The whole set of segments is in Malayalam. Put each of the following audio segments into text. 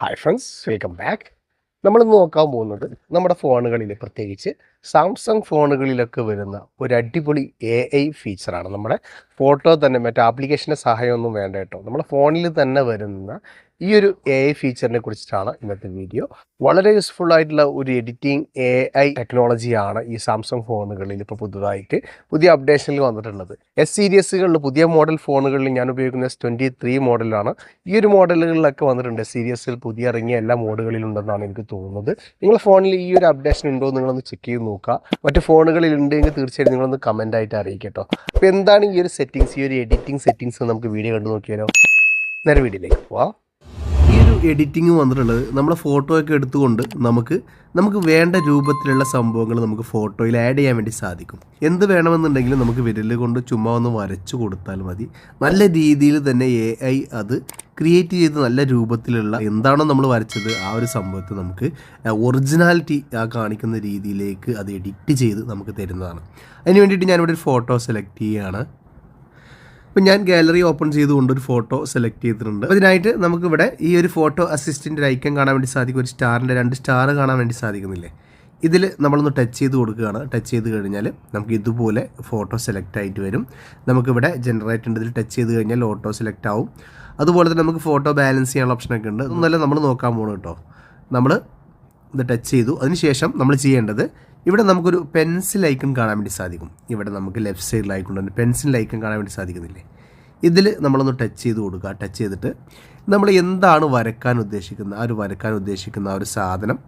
ഹായ് ഫ്രണ്ട്സ് വെൽക്കം ബാക്ക് നമ്മളിന്ന് നോക്കാൻ പോകുന്നത് നമ്മുടെ ഫോണുകളിൽ പ്രത്യേകിച്ച് സാംസങ് ഫോണുകളിലൊക്കെ വരുന്ന ഒരു അടിപൊളി എ ഐ ഫീച്ചറാണ് നമ്മുടെ ഫോട്ടോ തന്നെ മറ്റേ ആപ്ലിക്കേഷന്റെ സഹായമൊന്നും വേണ്ട കേട്ടോ. നമ്മുടെ ഫോണിൽ തന്നെ വരുന്ന ഈ ഒരു എ ഐ ഫീച്ചറിനെ കുറിച്ചിട്ടാണ് ഇന്നത്തെ വീഡിയോ വളരെ യൂസ്ഫുൾ ആയിട്ടുള്ള ഒരു എഡിറ്റിംഗ് എ ഐ ടെക്നോളജിയാണ് ഈ സാംസങ് ഫോണുകളിൽ ഇപ്പോൾ പുതുതായിട്ട് പുതിയ അപ്ഡേഷനിൽ വന്നിട്ടുള്ളത്. എസ് സീരീസുകളിൽ പുതിയ മോഡൽ ഫോണുകളിൽ ഞാൻ ഉപയോഗിക്കുന്ന എസ് ട്വന്റി ത്രീ മോഡലാണ് ഈ ഒരു മോഡലുകളിലൊക്കെ വന്നിട്ടുണ്ട് സീരീസിൽ പുതിയ ഇറങ്ങിയ എല്ലാ മോഡുകളിലുണ്ടെന്നാണ് എനിക്ക് തോന്നുന്നത്. നിങ്ങളുടെ ഫോണിൽ ഈ ഒരു അപ്ഡേഷൻ ഉണ്ടോ നിങ്ങളൊന്ന് ചെക്ക് ചെയ്ത് നോക്കുക. മറ്റ് ഫോണുകളിൽ ഉണ്ടെങ്കിൽ തീർച്ചയായിട്ടും നിങ്ങളൊന്ന് കമന്റ് ആയിട്ട് അറിയിക്കട്ടോ അപ്പോൾ എന്താണ് ഈ ഒരു സെറ്റിങ്സ് ഈ ഒരു എഡിറ്റിംഗ് സെറ്റിങ്സ് നമുക്ക് വീഡിയോ കണ്ടു നോക്കിയാലോ. നേരെ വീഡിയോയിലേക്ക് പോവാം. എഡിറ്റിംഗ് വന്നിട്ടുള്ളത് നമ്മുടെ ഫോട്ടോ ഒക്കെ എടുത്തുകൊണ്ട് നമുക്ക് നമുക്ക് വേണ്ട രൂപത്തിലുള്ള സംഭവങ്ങൾ നമുക്ക് ഫോട്ടോയിൽ ആഡ് ചെയ്യാൻ വേണ്ടി സാധിക്കും. എന്ത് വേണമെന്നുണ്ടെങ്കിലും നമുക്ക് വിരൽ കൊണ്ട് ചുമ്മാ ഒന്ന് വരച്ചു കൊടുത്താൽ മതി. നല്ല രീതിയിൽ തന്നെ എ ഐ അത് ക്രിയേറ്റ് ചെയ്ത് നല്ല രൂപത്തിലുള്ള എന്താണോ നമ്മൾ വരച്ചത് ആ ഒരു സംഭവത്തെ നമുക്ക് ഒറിജിനാലിറ്റി ആ കാണിക്കുന്ന രീതിയിലേക്ക് അത് എഡിറ്റ് ചെയ്ത് നമുക്ക് തരുന്നതാണ്. അതിന് വേണ്ടിയിട്ട് ഞാനിവിടെ ഒരു ഫോട്ടോ സെലക്ട് ചെയ്യുകയാണ് ഇപ്പം ഞാൻ ഗാലറി ഓപ്പൺ ചെയ്തുകൊണ്ട് ഒരു ഫോട്ടോ സെലക്ട് ചെയ്തിട്ടുണ്ട്. അതിനായിട്ട് നമുക്കിവിടെ ഈ ഒരു ഫോട്ടോ അസിസ്റ്റന്റ് ഐക്കൺ കാണാൻ വേണ്ടി സാധിക്കും. ഒരു സ്റ്റാറിന്റെ രണ്ട് സ്റ്റാർ കാണാൻ വേണ്ടി സാധിക്കുന്നില്ലേ? ഇതിൽ നമ്മളൊന്ന് ടച്ച് ചെയ്ത് കൊടുക്കുകയാണ്. ടച്ച് ചെയ്ത് കഴിഞ്ഞാൽ നമുക്ക് ഇതുപോലെ ഫോട്ടോ സെലക്ട് ആയിട്ട് വരും. നമുക്കിവിടെ ജനറേറ്റ് ഉണ്ട്. ഇതിൽ ടച്ച് ചെയ്ത് കഴിഞ്ഞാൽ ഓട്ടോ സെലക്ട് ആവും. അതുപോലെ തന്നെ നമുക്ക് ഫോട്ടോ ബാലൻസ് ചെയ്യാനുള്ള ഓപ്ഷനൊക്കെ ഉണ്ട്. ഒന്നല്ല നമ്മൾ നോക്കാൻ പോകണം കേട്ടോ. നമ്മൾ ഇത് ടച്ച് ചെയ്തു. അതിനുശേഷം നമ്മൾ ചെയ്യേണ്ടത് ഇവിടെ നമുക്കൊരു പെൻസിൽ ഐക്കൺ കാണാൻ വേണ്ടി സാധിക്കും. ഇവിടെ നമുക്ക് ലെഫ്റ്റ് സൈഡിൽ സൈഡിലായിക്കൊണ്ട് പെൻസിൽ ഐക്കൺ കാണാൻ വേണ്ടി സാധിക്കുന്നില്ലേ? ഇതിൽ നമ്മളൊന്ന് ടച്ച് ചെയ്ത് കൊടുക്കുക. ടച്ച് ചെയ്തിട്ട് നമ്മൾ എന്താണ് വരക്കാൻ ഉദ്ദേശിക്കുന്ന ആ ഒരു വരക്കാൻ ഉദ്ദേശിക്കുന്ന ആ ഒരു സാധനം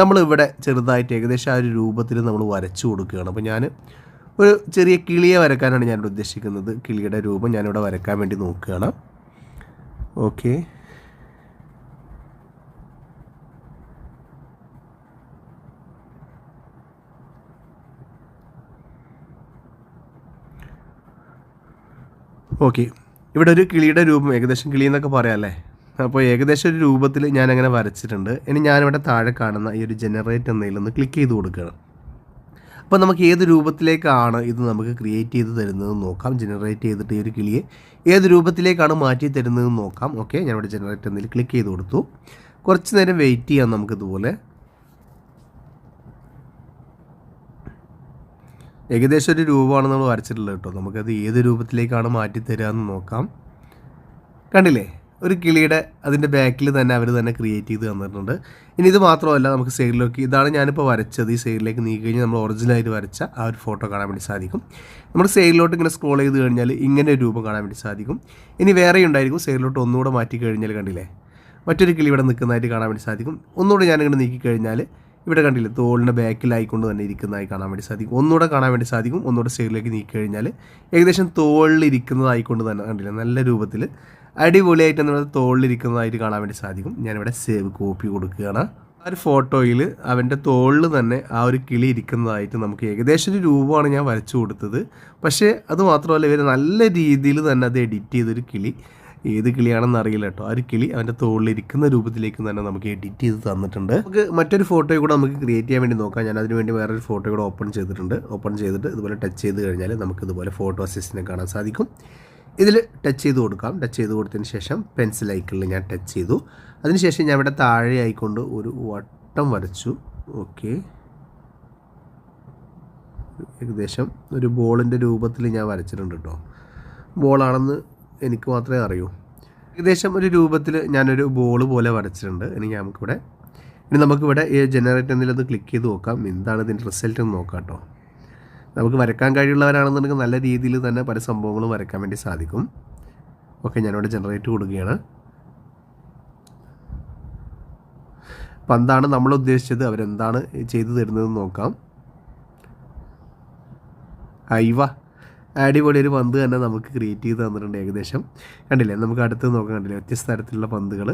നമ്മളിവിടെ ചെറുതായിട്ട് ഏകദേശം ആ ഒരു രൂപത്തിൽ നമ്മൾ വരച്ചു കൊടുക്കുകയാണ്. അപ്പോൾ ഞാൻ ഒരു ചെറിയ കിളിയെ വരക്കാനാണ് ഞാനിവിടെ ഉദ്ദേശിക്കുന്നത്. കിളിയുടെ രൂപം ഞാനിവിടെ വരക്കാൻ വേണ്ടി നോക്കുകയാണ്. Okay okay. ഇവിടെ ഒരു കിളിയുടെ രൂപം ഏകദേശം കിളി എന്നൊക്കെ പറയാമല്ലേ അപ്പോൾ ഏകദേശം ഒരു രൂപത്തിൽ ഞാൻ അങ്ങനെ വരച്ചിട്ടുണ്ട്. ഇനി ഞാനിവിടെ താഴെ കാണുന്ന ഈ ഒരു ജനറേറ്റ് എന്നതിലൊന്ന് ക്ലിക്ക് ചെയ്ത് കൊടുക്കുകയാണ് അപ്പോൾ നമുക്ക് ഏത് രൂപത്തിലേക്കാണ് ഇത് നമുക്ക് ക്രിയേറ്റ് ചെയ്ത് തരുന്നത് നോക്കാം. ജനറേറ്റ് ചെയ്തിട്ട് ഈ ഒരു കിളിയെ ഏത് രൂപത്തിലേക്കാണ് മാറ്റി തരുന്നത് നോക്കാം. ഓക്കെ ഞാനിവിടെ ജനറേറ്റ് എന്നതിൽ ക്ലിക്ക് ചെയ്ത് കൊടുത്തു. കുറച്ച് നേരം വെയിറ്റ് ചെയ്യാം നമുക്കിതുപോലെ. ഏകദേശം ഒരു രൂപമാണ് നമ്മൾ വരച്ചിട്ടുള്ളത് കേട്ടോ. നമുക്കത് ഏത് രൂപത്തിലേക്കാണ് മാറ്റി തരിക എന്ന് നോക്കാം. കണ്ടില്ലേ? ഒരു കിളിയുടെ അതിന്റെ ബാക്കിൽ തന്നെ അവർ തന്നെ ക്രിയേറ്റ് ചെയ്ത് തന്നിട്ടുണ്ട്. ഇനി ഇത് മാത്രമല്ല നമുക്ക് സൈഡിലേക്ക് ഇതാണ് ഞാനിപ്പോൾ വരച്ചത്. ഈ സൈഡിലേക്ക് നീക്കി കഴിഞ്ഞാൽ നമ്മൾ ഒറിജിനലായിട്ട് വരച്ച ആ ഒരു ഫോട്ടോ കാണാൻ വേണ്ടി സാധിക്കും. നമ്മൾ സൈഡിലോട്ട് ഇങ്ങനെ സ്ക്രോൾ ചെയ്ത് കഴിഞ്ഞാൽ ഇങ്ങനെ ഒരു രൂപം കാണാൻ വേണ്ടി സാധിക്കും. ഇനി വേറെ ഉണ്ടായിരിക്കും സൈഡിലോട്ട് ഒന്നുകൂടെ മാറ്റി കഴിഞ്ഞാൽ കണ്ടില്ലേ? മറ്റൊരു കിളി ഇവിടെ നിൽക്കുന്നതായിട്ട് കാണാൻ വേണ്ടി സാധിക്കും. ഒന്നുകൂടെ ഞാനിങ്ങനെ നീക്കി കഴിഞ്ഞാൽ ഇവിടെ കണ്ടില്ല തോളിന്റെ ബാക്കിലായിക്കൊണ്ട് തന്നെ ഇരിക്കുന്നതായി കാണാൻ വേണ്ടി സാധിക്കും. ഒന്നുകൂടെ കാണാൻ വേണ്ടി സാധിക്കും ഒന്നുകൂടെ സൈഡിലേക്ക് നീക്കി കഴിഞ്ഞാൽ ഏകദേശം തോളിൽ ഇരിക്കുന്നതായിക്കൊണ്ട് തന്നെ കണ്ടില്ല നല്ല രൂപത്തിൽ അടിപൊളിയായിട്ട് നമ്മുടെ തോളിലിരിക്കുന്നതായിട്ട് കാണാൻ വേണ്ടി സാധിക്കും. ഞാനിവിടെ സേവ് കോപ്പി കൊടുക്കുകയാണ്. ആ ഒരു ഫോട്ടോയിൽ അവന്റെ തോളിൽ തന്നെ ആ ഒരു കിളി ഇരിക്കുന്നതായിട്ട് നമുക്ക് ഏകദേശം ഒരു രൂപമാണ് ഞാൻ വരച്ചു കൊടുത്തത്. പക്ഷേ അത് മാത്രമല്ല ഇവർ നല്ല രീതിയിൽ തന്നെ അത് എഡിറ്റ് ചെയ്തൊരു കിളി. ഏത് കിളിയാണെന്ന് അറിയില്ല കേട്ടോ. ആ ഒരു കിളി അവന്റെ തോളിലിരിക്കുന്ന രൂപത്തിലേക്ക് തന്നെ നമുക്ക് എഡിറ്റ് ചെയ്ത് തന്നിട്ടുണ്ട്. നമുക്ക് മറ്റൊരു ഫോട്ടോ കൂടെ നമുക്ക് ക്രിയേറ്റ് ചെയ്യാൻ വേണ്ടി നോക്കാം. ഞാൻ അതിന് വേണ്ടി വേറൊരു ഫോട്ടോ കൂടെ ഓപ്പൺ ചെയ്തിട്ടുണ്ട്. ഓപ്പൺ ചെയ്തിട്ട് ഇതുപോലെ ടച്ച് ചെയ്ത് കഴിഞ്ഞാൽ നമുക്ക് ഇതുപോലെ ഫോട്ടോ അസിസ്റ്റിനെ കാണാൻ സാധിക്കും. ഇതിൽ ടച്ച് ചെയ്ത് കൊടുക്കാം. ടച്ച് ചെയ്ത് കൊടുത്തതിന് ശേഷം പെൻസിൽ ഐക്കണിൽ ഞാൻ ടച്ച് ചെയ്തു. അതിനുശേഷം ഞാൻ ഇവിടെ താഴെ ആയിക്കൊണ്ട് ഒരു വട്ടം വരച്ചു. ഓക്കെ ഏകദേശം ഒരു ബോളിന്റെ രൂപത്തിൽ ഞാൻ വരച്ചിട്ടുണ്ട് കേട്ടോ. ബോളാണെന്ന് എനിക്ക് മാത്രമേ അറിയൂ. ഏകദേശം ഒരു രൂപത്തിൽ ഞാനൊരു ബോൾ പോലെ വരച്ചിട്ടുണ്ട്. ഇനി നമുക്കിവിടെ ഇനി നമുക്കിവിടെ ഈ ജനറേറ്റ് എന്നതിലൊന്ന് ക്ലിക്ക് ചെയ്ത് നോക്കാം. എന്താണ് ഇതിന്റെ റിസൾട്ട് എന്ന് നോക്കാം കേട്ടോ. നമുക്ക് വരക്കാൻ കഴിയുള്ളവരാണെന്നുണ്ടെങ്കിൽ നല്ല രീതിയിൽ തന്നെ പല സംഭവങ്ങളും വരയ്ക്കാൻ വേണ്ടി സാധിക്കും. ഓക്കെ ഞാനിവിടെ ജനറേറ്റ് കൊടുക്കുകയാണ്. അപ്പം എന്താണ് നമ്മൾ ഉദ്ദേശിച്ചത്. അവരെന്താണ് ചെയ്തു തരുന്നതെന്ന് നോക്കാം. അയവ അടിപൊളി ഒരു പന്ത് തന്നെ നമുക്ക് ക്രിയേറ്റ് ചെയ്ത് തന്നിട്ടുണ്ട് ഏകദേശം. കണ്ടില്ലേ? നമുക്ക് അടുത്ത് നോക്കാൻ കണ്ടില്ലേ? വ്യത്യസ്ത തരത്തിലുള്ള പന്തുകൾ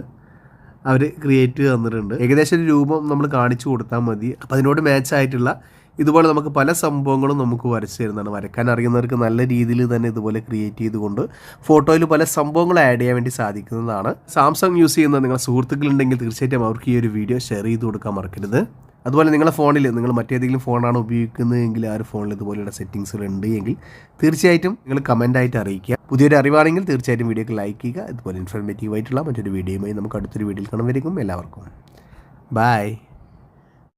അവർ ക്രിയേറ്റ് ചെയ്ത് തന്നിട്ടുണ്ട്. ഏകദേശം ഒരു രൂപം നമ്മൾ കാണിച്ചു കൊടുത്താൽ മതി. അപ്പോൾ അതിനോട് മാച്ച് ആയിട്ടുള്ള ഇതുപോലെ നമുക്ക് പല സംഭവങ്ങളും നമുക്ക് വരച്ചു തരുന്നതാണ്. വരക്കാൻ അറിയുന്നവർക്ക് നല്ല രീതിയിൽ തന്നെ ഇതുപോലെ ക്രിയേറ്റ് ചെയ്തുകൊണ്ട് ഫോട്ടോയിൽ പല സംഭവങ്ങൾ ആഡ് ചെയ്യാൻ വേണ്ടി സാധിക്കുന്നതാണ്. സാംസങ് യൂസ് ചെയ്യുന്ന നിങ്ങളുടെ സുഹൃത്തുക്കളുണ്ടെങ്കിൽ തീർച്ചയായിട്ടും അവർക്ക് ഈ ഒരു വീഡിയോ ഷെയർ ചെയ്ത് കൊടുക്കാൻ മറക്കരുത്. അതുപോലെ നിങ്ങളുടെ ഫോണിൽ നിങ്ങൾ മറ്റേതെങ്കിലും ഫോണാണ് ഉപയോഗിക്കുന്നതെങ്കിൽ ആ ഒരു ഫോണിൽ ഇതുപോലെയുള്ള സെറ്റിങ്സുകൾ ഉണ്ട് എങ്കിൽ തീർച്ചയായിട്ടും നിങ്ങൾ കമന്റായിട്ട് അറിയിക്കുക. പുതിയൊരു അറിവാണെങ്കിൽ തീർച്ചയായിട്ടും വീഡിയോക്ക് ലൈക്ക് ചെയ്യുക. ഇതുപോലെ ഇൻഫോർമേറ്റീവ് ആയിട്ടുള്ള മറ്റൊരു വീഡിയോയുമായി നമുക്ക് അടുത്തൊരു വീഡിയോയിൽ കാണുമായിരിക്കും എല്ലാവർക്കും. ബൈ